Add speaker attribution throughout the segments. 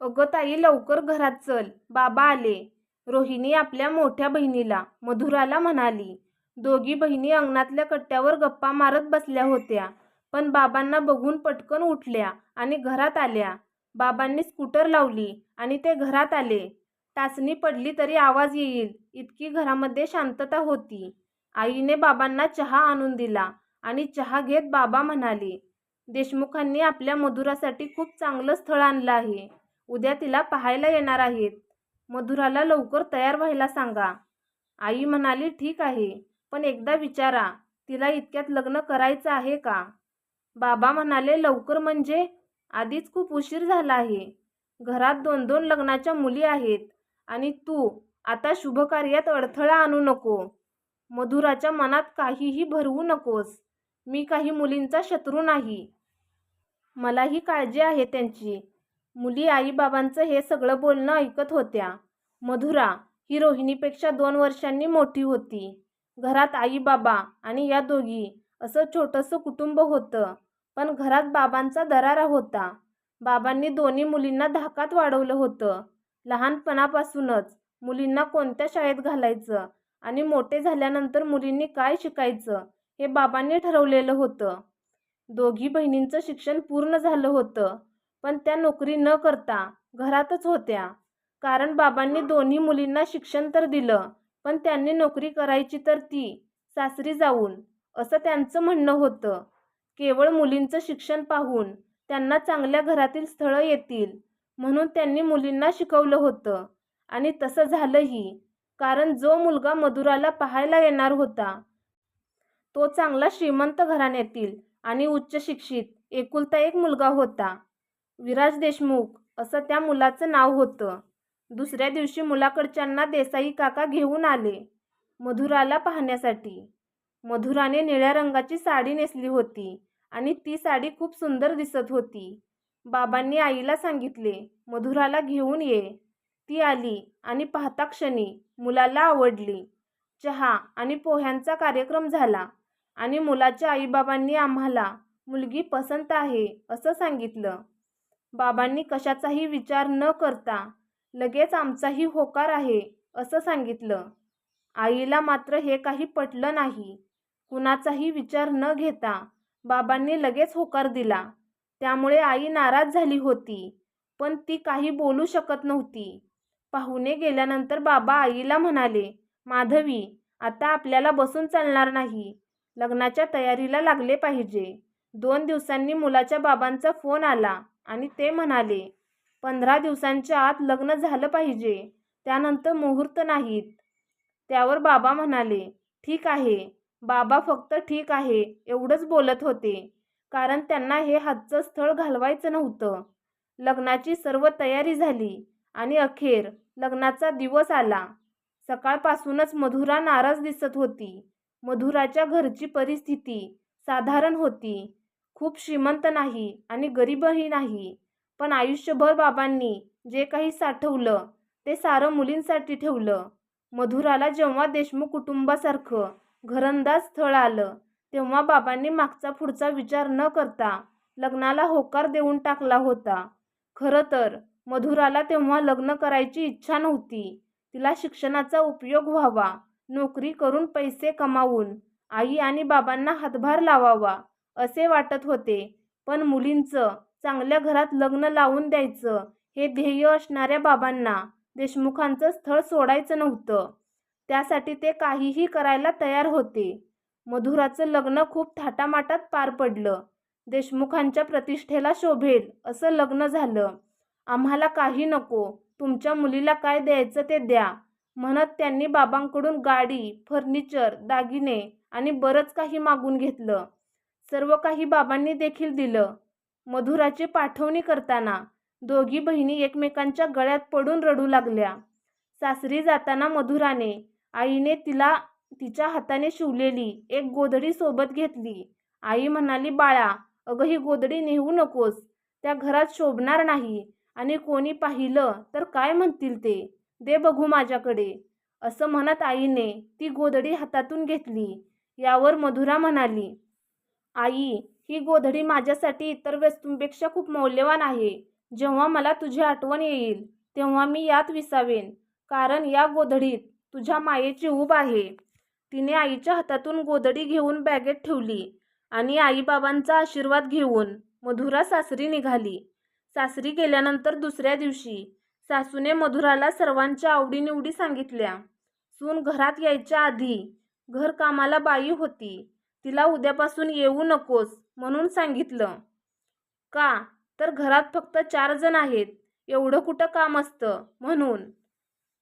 Speaker 1: अगं ताई लवकर घरात चल. बाबा आले. रोहिणी आपल्या मोठ्या बहिणीला मधुराला म्हणाली. दोघी बहिणी अंगणातल्या कट्ट्यावर गप्पा मारत बसल्या होत्या पण बाबांना बघून पटकन उठल्या आणि घरात आल्या. बाबांनी स्कूटर लावली आणि ते घरात आले. टाचणी पडली तरी आवाज येईल इतकी घरामध्ये शांतता होती. आईने बाबांना चहा आणून दिला आणि चहा घेत बाबा म्हणाले देशमुखांनी आपल्या मधुरासाठी खूप चांगलं स्थळ आणलं आहे. उद्या तिला पाहायला येणार आहेत. मधुराला लवकर तयार व्हायला सांगा. आई म्हणाली ठीक आहे पण एकदा विचारा तिला इतक्यात लग्न करायचं आहे का? बाबा म्हणाले लवकर म्हणजे? आधीच खूप उशीर झाला आहे. घरात दोन दोन लग्नाच्या मुली आहेत आणि तू आता शुभकार्यात अडथळा आणू नको. मधुराच्या मनात काहीही भरवू नकोस. मी काही मुलींचा शत्रू नाही. मलाही काळजी आहे त्यांची. मुली आईबाबांचं हे सगळं बोलणं ऐकत होत्या. मधुरा ही रोहिणीपेक्षा दोन वर्षांनी मोठी होती. घरात आई बाबा आणि या दोघी असं छोटंसं कुटुंब होतं पण घरात बाबांचा दरारा होता. बाबांनी दोन्ही मुलींना धाकात वाढवलं होतं. लहानपणापासूनच मुलींना कोणत्या शाळेत घालायचं आणि मोठे झाल्यानंतर मुलींनी काय शिकायचं हे बाबांनी ठरवलेलं होतं. दोघी बहिणींचं शिक्षण पूर्ण झालं होतं. पण त्या नोकरी न करता घरातच होत्या. कारण बाबांनी दोन्ही मुलींना शिक्षण तर दिलं पण त्यांनी नोकरी करायची तर ती सासरी जाऊन असं त्यांचं म्हणणं होतं. केवळ मुलींचं शिक्षण पाहून त्यांना चांगल्या घरातील स्थळं येतील म्हणून त्यांनी मुलींना शिकवलं होतं. आणि तसं झालंही कारण जो मुलगा मधुराला पाहायला येणार होता तो चांगला श्रीमंत घराण्यातील आणि उच्च शिक्षित एकुलता एक मुलगा होता. विराज देशमुख असं त्या मुलाचं नाव होतं. दुसऱ्या दिवशी मुलाकडच्यांना देसाई काका घेऊन आले मधुराला पाहण्यासाठी. मधुराने निळ्या रंगाची साडी नेसली होती आणि ती साडी खूप सुंदर दिसत होती. बाबांनी आईला सांगितले मधुराला घेऊन ये. ती आली आणि पाहता क्षणी मुलाला आवडली. चहा आणि पोह्यांचा कार्यक्रम झाला आणि मुलाच्या आईबाबांनी आम्हाला मुलगी पसंत आहे असं सांगितलं. बाबांनी कशाचाही विचार न करता लगेच आमचाही होकार आहे असं सांगितलं. आईला मात्र हे काही पटलं नाही. कुणाचाही विचार न घेता बाबांनी लगेच होकार दिला. त्यामुळे आई नाराज झाली होती पण ती काही बोलू शकत नव्हती. पाहुणे गेल्यानंतर बाबा आईला म्हणाले माधवी आता आपल्याला बसून चालणार नाही. लग्नाच्या तयारीला लागले पाहिजे. दोन दिवसांनी मुलाच्या बाबांचा फोन आला. आणि ते म्हणाले पंधरा दिवसांच्या आत लग्न झालं पाहिजे त्यानंतर मुहूर्त नाहीत. त्यावर बाबा म्हणाले ठीक आहे बाबा फक्त ठीक आहे एवढंच बोलत होते कारण त्यांना हे हातचं स्थळ घालवायचं नव्हतं. लग्नाची सर्व तयारी झाली आणि अखेर लग्नाचा दिवस आला. सकाळपासूनच मधुरा नाराज दिसत होती. मधुराच्या घरची परिस्थिती साधारण होती. खूप श्रीमंत नाही आणि गरीबही नाही. पण आयुष्यभर बाबांनी जे काही साठवलं ते सारं मुलींसाठी ठेवलं. मधुराला जेव्हा देशमुख कुटुंबासारखं घरंदाज स्थळ आलं तेव्हा बाबांनी मागचा पुढचा विचार न करता लग्नाला होकार देऊन टाकला होता. खरं तर मधुराला तेव्हा लग्न करायची इच्छा नव्हती. तिला शिक्षणाचा उपयोग व्हावा नोकरी करून पैसे कमावून आई आणि बाबांना हातभार लावावा असे वाटत होते. पण मुलींचं चांगल्या घरात लग्न लावून द्यायचं हे ध्येय असणाऱ्या बाबांना देशमुखांचं स्थळ सोडायचं नव्हतं. त्यासाठी ते काहीही करायला तयार होते. मधुराचं लग्न खूप थाटामाटात पार पडलं. देशमुखांच्या प्रतिष्ठेला शोभेल असं लग्न झालं. आम्हाला काही नको तुमच्या मुलीला काय द्यायचं ते द्या. म्हणत त्यांनी बाबांकडून गाडी फर्निचर दागिने आणि बरंच काही मागून घेतलं. सर्व काही बाबांनी देखील दिलं. मधुराची पाठवणी करताना दोघी बहिणी एकमेकांच्या गळ्यात पडून रडू लागल्या. सासरी जाताना मधुराने आईने तिला तिच्या हाताने शिवलेली एक गोधडी सोबत घेतली. आई म्हणाली बाळा अगं ही गोधडी नेऊ नकोस. त्या घरात शोभणार नाही आणि कोणी पाहिलं तर काय म्हणतील ते? दे बघू माझ्याकडे. असं म्हणत आईने ती गोधडी हातातून घेतली. यावर मधुरा म्हणाली आई ही गोधडी माझ्यासाठी इतर वस्तूंपेक्षा खूप मौल्यवान आहे. जेव्हा मला तुझी आठवण येईल तेव्हा मी यात विसावेन कारण या गोधडीत तुझ्या मायेची ऊब आहे. तिने आईच्या हातातून गोधडी घेऊन बॅगेत ठेवली आणि आईबाबांचा आशीर्वाद घेऊन मधुरा सासरी निघाली. सासरी गेल्यानंतर दुसऱ्या दिवशी सासूने मधुराला सर्वांच्या आवडीनिवडी सांगितल्या. सून घरात यायच्या आधी घरकामाला बाई होती. तिला उद्यापासून येऊ नकोस म्हणून सांगितलं. का? तर घरात फक्त चार जण आहेत. एवढं कुठं काम असतं? म्हणून.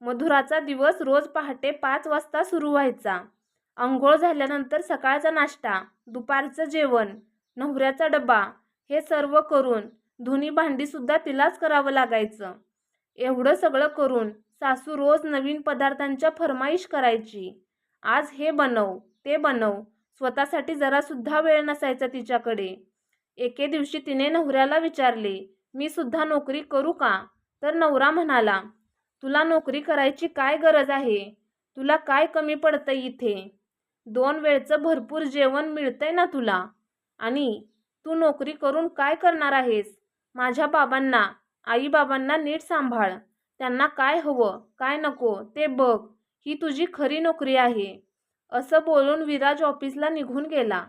Speaker 1: मधुराचा दिवस रोज पहाटे पाच वाजता सुरू व्हायचा. आंघोळ झाल्यानंतर सकाळचा नाश्ता दुपारचं जेवण नवऱ्याचा डबा हे सर्व करून धुनी भांडीसुद्धा तिलाच करावं लागायचं. एवढं सगळं करून सासू रोज नवीन पदार्थांच्या फरमाईश करायची. आज हे बनव ते बनव स्वतःसाठी जरासुद्धा वेळ नसायचा तिच्याकडे. एके दिवशी तिने नवऱ्याला विचारले मी सुद्धा नोकरी करू का? तर नवरा म्हणाला तुला नोकरी करायची काय गरज आहे? तुला काय कमी पडतं इथे? दोन वेळचं भरपूर जेवण मिळतंय ना तुला? आणि तू नोकरी करून काय करणार आहेस? माझ्या बाबांना आईबाबांना नीट सांभाळ. त्यांना काय हवं काय नको ते बघ. ही तुझी खरी नोकरी आहे. असं बोलून विराज ऑफिसला निघून गेला.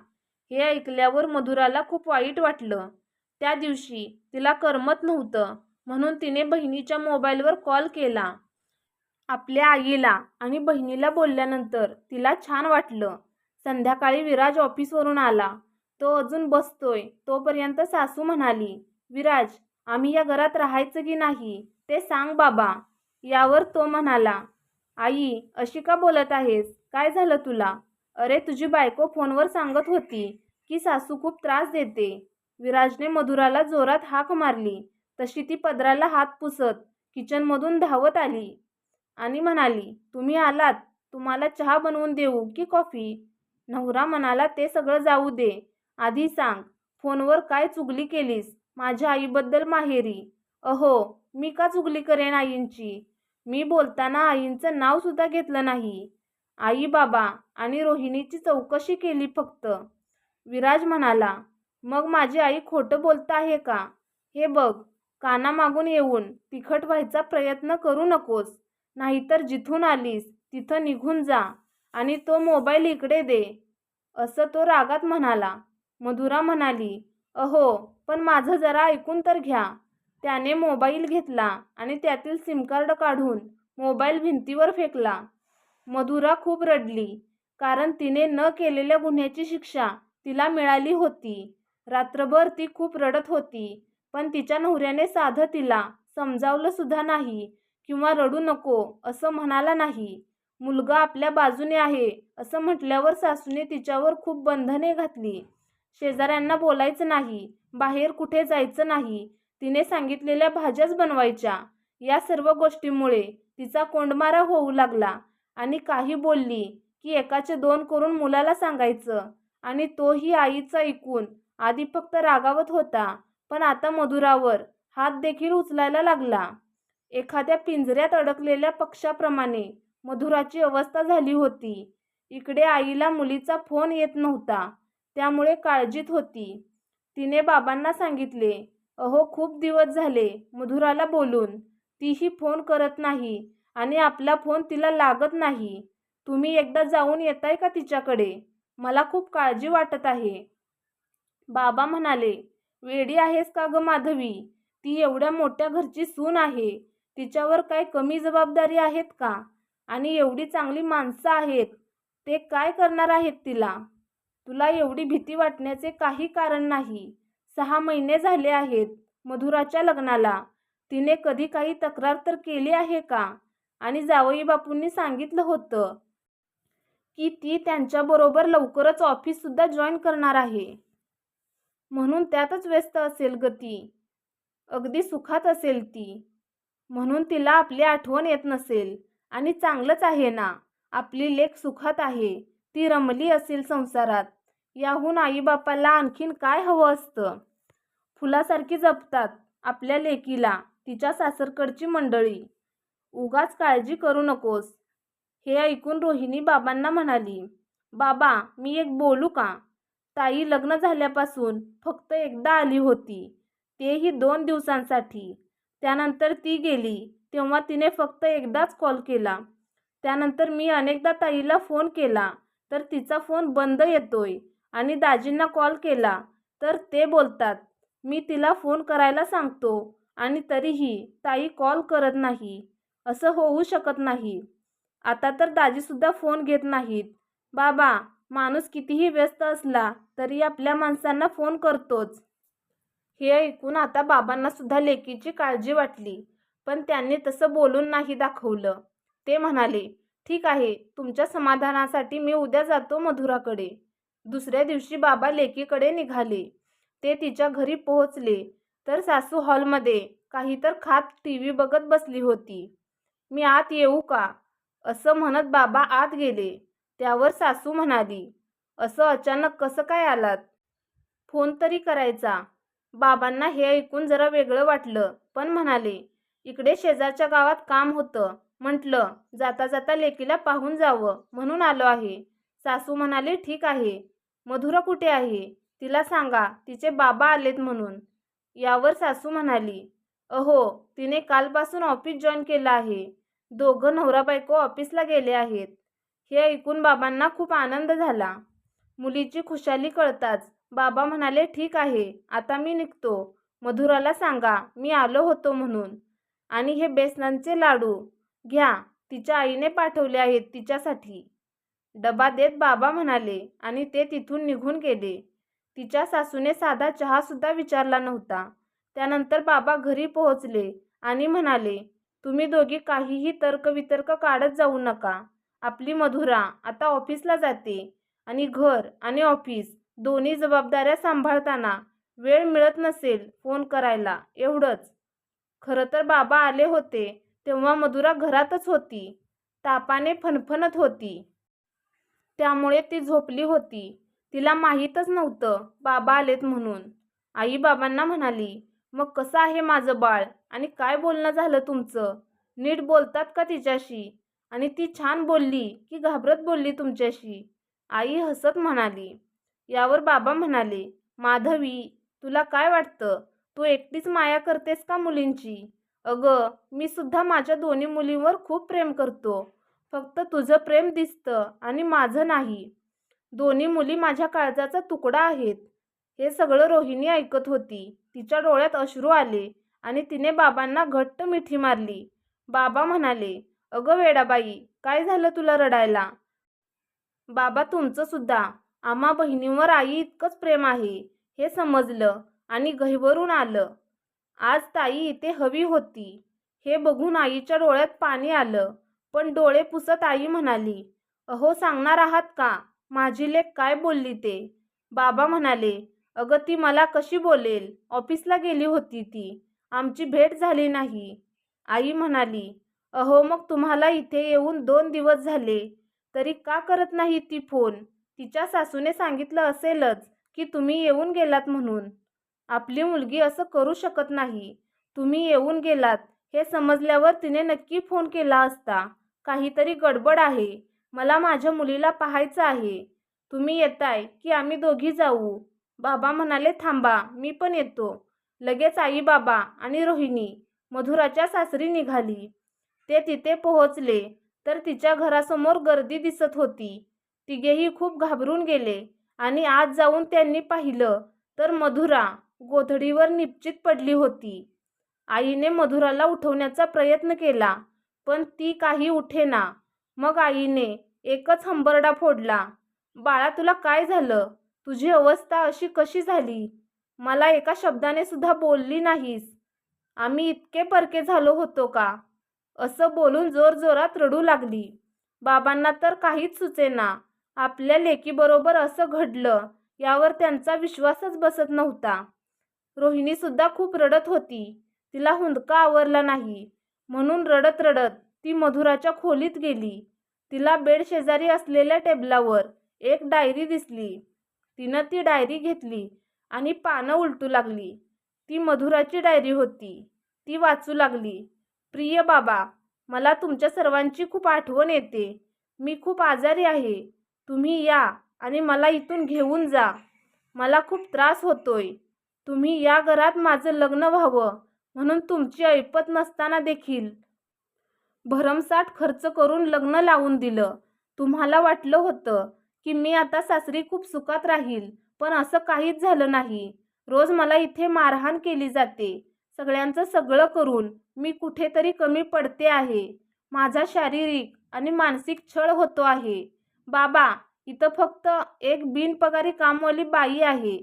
Speaker 1: हे ऐकल्यावर मधुराला खूप वाईट वाटलं. त्या दिवशी तिला करमत नव्हतं म्हणून तिने बहिणीच्या मोबाईलवर कॉल केला. आपल्या आईला आणि बहिणीला बोलल्यानंतर तिला छान वाटलं. संध्याकाळी विराज ऑफिसवरून आला. तो अजून बसतोय तोपर्यंत सासू म्हणाली विराज आम्ही या घरात राहायचं की नाही ते सांग बाबा. यावर तो म्हणाला आई अशी का बोलत आहेस? काय झालं तुला? अरे तुझी बायको फोनवर सांगत होती की सासू खूप त्रास देते. विराजने मधुराला जोरात हाक मारली. तशी ती पदराला हात पुसत किचनमधून धावत आली आणि म्हणाली तुम्ही आलात. तुम्हाला चहा बनवून देऊ की कॉफी? नवरा म्हणाला ते सगळं जाऊ दे. आधी सांग फोनवर काय चुगली केलीस? माझ्या आईबद्दल माहेरी. अहो मी का चुगली करेन आईंची? मी बोलताना आईंचं नावसुद्धा घेतलं नाही. आई बाबा आणि रोहिणीची चौकशी केली फक्त. विराज म्हणाला मग माझी आई खोटं बोलत आहे का? हे बघ कानामागून येऊन तिखट व्हायचा प्रयत्न करू नकोस. नाहीतर जिथून आलीस तिथं निघून जा आणि तो मोबाईल इकडे दे. असं तो रागात म्हणाला. मधुरा म्हणाली अहो पण माझं जरा ऐकून तर घ्या. त्याने मोबाईल घेतला आणि त्यातील सिमकार्ड काढून मोबाईल भिंतीवर फेकला. मधुरा खूप रडली कारण तिने न केलेल्या गुन्ह्याची शिक्षा तिला मिळाली होती. रात्रभर ती खूप रडत होती पण तिच्या नवऱ्याने साधं तिला समजावलं सुद्धा नाही किंवा रडू नको असं म्हणाला नाही. मुलगा आपल्या बाजूने आहे असं म्हटल्यावर सासूने तिच्यावर खूप बंधने घातली. शेजाऱ्यांना बोलायचं नाही बाहेर कुठे जायचं नाही तिने सांगितलेल्या भाज्याच बनवायच्या. या सर्व गोष्टीमुळे तिचा कोंडमारा होऊ लागला आणि काही बोलली की एकाचे दोन करून मुलाला सांगायचं आणि तोही आईचं ऐकून आधी फक्त रागावत होता पण आता मधुरावर हात देखील उचलायला लागला. एखाद्या पिंजऱ्यात अडकलेल्या पक्षाप्रमाणे मधुराची अवस्था झाली होती. इकडे आईला मुलीचा फोन येत नव्हता त्यामुळे काळजीत होती. तिने बाबांना सांगितले अहो खूप दिवस झाले मधुराला बोलून. तीही फोन करत नाही आणि आपला फोन तिला लागत नाही. तुम्ही एकदा जाऊन येताय का तिच्याकडे? मला खूप काळजी वाटत आहे. बाबा म्हणाले वेडी आहेस का ग माधवी? ती एवढ्या मोठ्या घरची सून आहे. तिच्यावर काय कमी जबाबदारी आहेत का? आणि एवढी चांगली माणसं आहेत. ते काय करणार आहेत तिला? तुला एवढी भीती वाटण्याचे काही कारण नाही. सहा महिने झाले आहेत मधुराच्या लग्नाला. तिने कधी काही तक्रार तर केली आहे का? आणि जावई बापूंनी सांगितलं होतं की ती त्यांच्याबरोबर लवकरच ऑफिससुद्धा जॉईन करणार आहे. म्हणून त्यातच व्यस्त असेल गती ती. अगदी सुखात असेल ती. म्हणून तिला आपली आठवण येत नसेल. आणि चांगलंच आहे ना. आपली लेख सुखात आहे. ती रमली असेल संसारात. याहून आईबापाला आणखीन काय हवं असतं? फुलासारखी जपतात आपल्या लेकीला तिच्या सासरकडची मंडळी. उगाच काळजी करू नकोस हे ऐकून रोहिणी बाबांना म्हणाली. बाबा मी एक बोलू का? ताई लग्न झाल्यापासून फक्त एकदा आली होती तेही दोन दिवसांसाठी. त्यानंतर ती गेली तेव्हा तिने फक्त एकदाच कॉल केला. त्यानंतर मी अनेकदा ताईला फोन केला तर तिचा फोन बंद येतोय. आणि दाजींना कॉल केला. तर ते बोलतात मी तिला फोन करायला सांगतो आणि तरीही ताई कॉल करत नाही. असं होऊ शकत नाही. आता तर दाजीसुद्धा फोन घेत नाहीत. बाबा माणूस कितीही व्यस्त असला तरी आपल्या माणसांना फोन करतोच. हे ऐकून आता बाबांना सुद्धा लेकीची काळजी वाटली. पण त्यांनी तसं बोलून नाही दाखवलं. ते म्हणाले ठीक आहे तुमच्या समाधानासाठी मी उद्या जातो मधुराकडे. दुसऱ्या दिवशी बाबा लेकीकडे निघाले. ते तिच्या घरी पोहोचले. तर सासू हॉलमध्ये काही तर खात टी व्ही बघत बसली होती. मी आत येऊ का? असं म्हणत बाबा आत गेले. त्यावर सासू म्हणाली असं अचानक कसं काय आलात? फोन तरी करायचा. बाबांना हे ऐकून जरा वेगळं वाटलं पण म्हणाले इकडे शेजारच्या गावात काम होतं. म्हटलं जाता जाता लेकीला पाहून जावं म्हणून आलो आहे. सासू म्हणाले ठीक आहे. मधुरा कुठे आहे? तिला सांगा. तिचे बाबा आलेत म्हणून. यावर सासू म्हणाली अहो तिने कालपासून ऑफिस जॉईन केलं आहे. दोघं नवरा बायको ऑफिसला गेले आहेत. हे ऐकून बाबांना खूप आनंद झाला. मुलीची खुशाली कळताच बाबा म्हणाले ठीक आहे. आता मी निघतो. मधुराला सांगा. मी आलो होतो म्हणून. आणि हे बेसनांचे लाडू. घ्या. तिच्या आईने पाठवले आहेत तिच्यासाठी. डबा देत बाबा म्हणाले आणि ते तिथून निघून गेले. तिच्या सासूने साधा चहासुद्धा विचारला नव्हता. त्यानंतर बाबा घरी पोहोचले आणि म्हणाले तुम्ही दोघी काहीही तर्कवितर्क काढत जाऊ नका. आपली मधुरा आता ऑफिसला जाते आणि घर आणि ऑफिस दोन्ही जबाबदाऱ्या सांभाळताना वेळ मिळत नसेल फोन करायला. एवढंच. खरं तर बाबा आले होते तेव्हा मधुरा घरातच होती. तापाने फणफणत होती. त्यामुळे ती झोपली होती. तिला माहीतच नव्हतं. बाबा आलेत म्हणून. आई बाबांना म्हणाली मग कसं आहे माझं बाळ? आणि काय बोलणं झालं तुमचं? नीट बोलतात का तिच्याशी? आणि ती छान बोलली की घाबरत बोलली तुमच्याशी आई हसत म्हणाली. यावर बाबा म्हणाले माधवी तुला काय वाटतं? तू एकटीच माया करतेस का मुलींची? अगं मी सुद्धा माझ्या दोन्ही मुलींवर खूप प्रेम करतो. फक्त तुझं प्रेम दिसतं आणि माझं नाही. दोन्ही मुली माझ्या काळजाचा तुकडा आहेत. हे सगळं रोहिणी ऐकत होती. तिच्या डोळ्यात अश्रू आले आणि तिने बाबांना घट्ट मिठी मारली. बाबा म्हणाले अगं वेडाबाई काय झालं तुला रडायला? बाबा तुमचं सुद्धा. आम्हा बहिणींवर आई इतकंच प्रेम आहे. हे समजलं आणि गहिवरून आलं. आज ताई इथे हवी होती. हे बघून आईच्या डोळ्यात पाणी आलं. पण डोळे पुसत आई म्हणाली अहो सांगणार आहात का? माझी लेख काय बोलली ते? बाबा म्हणाले अगं ती मला कशी बोलेल? ऑफिसला गेली होती ती. आमची भेट झाली नाही. आई म्हणाली अहो मग तुम्हाला इथे येऊन दोन दिवस झाले. तरी का करत नाही ती फोन? तिच्या सासूने सांगितलं असेलच की तुम्ही येऊन गेलात म्हणून. आपली मुलगी असं करू शकत नाही. तुम्ही येऊन गेलात. हे समजल्यावर तिने नक्की फोन केला असता. काहीतरी गडबड आहे. मला माझ्या मुलीला पाहायचं आहे. तुम्ही येताय की आम्ही दोघी जाऊ? बाबा म्हणाले थांबा मी पण येतो. लगेच आई बाबा आणि रोहिणी मधुराच्या सासरी निघाली. ते तिथे पोहोचले तर तिच्या घरासमोर गर्दी दिसत होती. तिघेही खूप घाबरून गेले आणि आज जाऊन त्यांनी पाहिलं तर मधुरा गोधडीवर निश्चित पडली होती. आईने मधुराला उठवण्याचा प्रयत्न केला. पण ती काही उठेना. मग आईने एकच हंबरडा फोडला बाळा तुला काय झालं? तुझी अवस्था अशी कशी झाली? मला एका शब्दाने सुद्धा बोलली नाहीस. आम्ही इतके परके झालो होतो का? असं बोलून जोरजोरात रडू लागली. बाबांना तर काहीच सुचेना. आपल्या लेकीबरोबर असं घडलं यावर त्यांचा विश्वासच बसत नव्हता. रोहिणीसुद्धा खूप रडत होती. तिला हुंदका आवरला नाही. म्हणून रडत रडत ती मधुराच्या खोलीत गेली. तिला बेड शेजारी असलेल्या टेबलावर एक डायरी दिसली. तिनं ती डायरी घेतली आणि पानं उलटू लागली. ती मधुराची डायरी होती. ती वाचू लागली. प्रिय बाबा मला तुमच्या सर्वांची खूप आठवण येते. मी खूप आजारी आहे. तुम्ही या आणि मला इथून घेऊन जा. मला खूप त्रास होतोय. तुम्ही या घरात माझं लग्न व्हावं. म्हणून तुमची ऐपत नसताना देखील. भरमसाठ खर्च करून लग्न लावून दिलं. तुम्हाला वाटलं होतं की मी आता सासरी खूप सुखात राहील पण असं काहीच झालं नाही. रोज मला इथे मारहाण केली जाते. सगळ्यांचं सगळं करून मी कुठेतरी कमी पडते आहे. माझा शारीरिक आणि मानसिक छळ होतो आहे. बाबा इथं फक्त एक बिनपगारी कामवाली बाई आहे.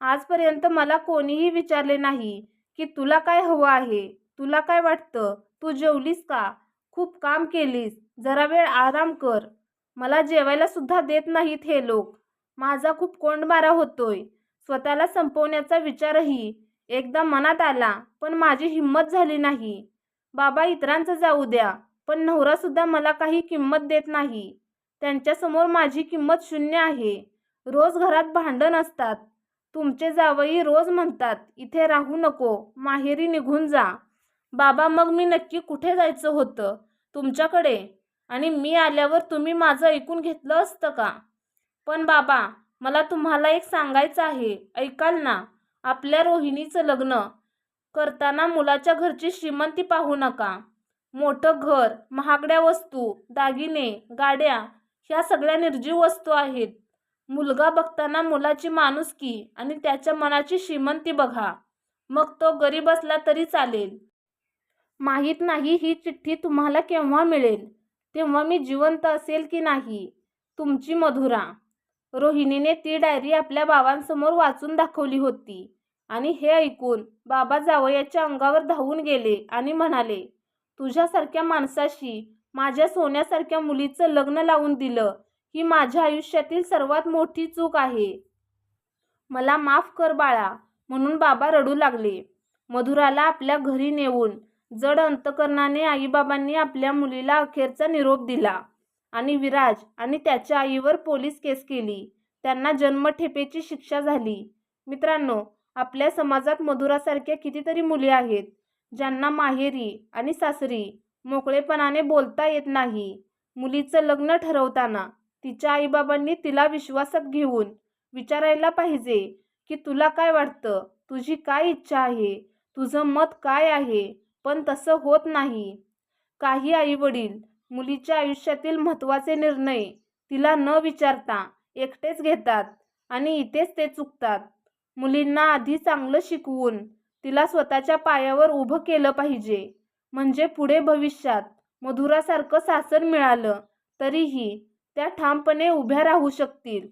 Speaker 1: आजपर्यंत मला कोणीही विचारले नाही की तुला काय हवं आहे? तुला काय वाटतं? तू जेवलीस का? खूप काम केलीस. जरा वेळ आराम कर. मला जेवायला सुद्धा देत नाहीत हे लोक. माझा खूप कोंडमारा होतोय. स्वतःला संपवण्याचा विचारही एकदा मनात आला पण माझी हिंमत झाली नाही. बाबा इतरांचं जाऊ द्या पण नवरासुद्धा मला काही किंमत देत नाही. त्यांच्यासमोर माझी किंमत शून्य आहे. रोज घरात भांडण असतात. तुमचे जावई रोज म्हणतात इथे राहू नको माहेरी निघून जा. बाबा मग मी नक्की कुठे जायचं होतं? तुमच्याकडे? आणि मी आल्यावर तुम्ही माझं ऐकून घेतलं असतं का? पण बाबा मला तुम्हाला एक सांगायचं आहे. ऐकाल ना? आपल्या रोहिणीचं लग्न करताना मुलाच्या घरची श्रीमंती पाहू नका. मोठं घर महागड्या वस्तू दागिने गाड्या ह्या सगळ्या निर्जीव वस्तू आहेत. मुलगा बघताना मुलाची माणुसकी आणि त्याच्या मनाची श्रीमंती बघा. मग तो गरीब असला तरी चालेल. माहीत नाही ही चिठ्ठी तुम्हाला केव्हा मिळेल? तेव्हा मी जिवंत असेल की नाही? तुमची मधुरा. रोहिणीने ती डायरी आपल्या बाबांसमोर वाचून दाखवली होती. आणि हे ऐकून बाबा जावयाच्या अंगावर धावून गेले आणि म्हणाले तुझ्यासारख्या माणसाशी माझ्या सोन्यासारख्या मुलीचं लग्न लावून दिलं. ही माझ्या आयुष्यातील सर्वात मोठी चूक आहे. मला माफ कर बाळा म्हणून बाबा रडू लागले. मधुराला आपल्या घरी नेऊन जड अंतकरणाने आईबाबांनी आपल्या मुलीला अखेरचा निरोप दिला. आणि विराज आणि त्याच्या आईवर पोलीस केस केली. त्यांना जन्मठेपेची शिक्षा झाली. मित्रांनो आपल्या समाजात मधुरासारख्या कितीतरी मुली आहेत ज्यांना माहेरी आणि सासरी मोकळेपणाने बोलता येत नाही. मुलीचं लग्न ठरवताना तिच्या आईबाबांनी तिला विश्वासात घेऊन विचारायला पाहिजे की तुला काय वाटतं? तुझी काय इच्छा आहे? तुझं मत काय आहे? पण तसं होत नाही. काही आईवडील मुलीच्या आयुष्यातील महत्त्वाचे निर्णय तिला न विचारता एकटेच घेतात आणि इथेच ते चुकतात. मुलींना आधी चांगलं शिकवून तिला स्वतःच्या पायावर उभं केलं पाहिजे. म्हणजे पुढे भविष्यात मधुरासारखं सासर मिळालं तरीही त्या ठामपणे उभ्या राहू शकतील.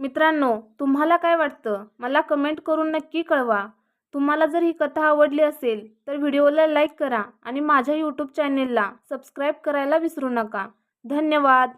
Speaker 1: मित्रांनो तुम्हाला काय वाटतं? मला कमेंट करून नक्की कळवा. तुम्हाला जर ही कथा आवडली असेल तर व्हिडिओला लाईक करा आणि माझ्या यूट्यूब चॅनेलला सबस्क्राईब करायला विसरू नका. धन्यवाद.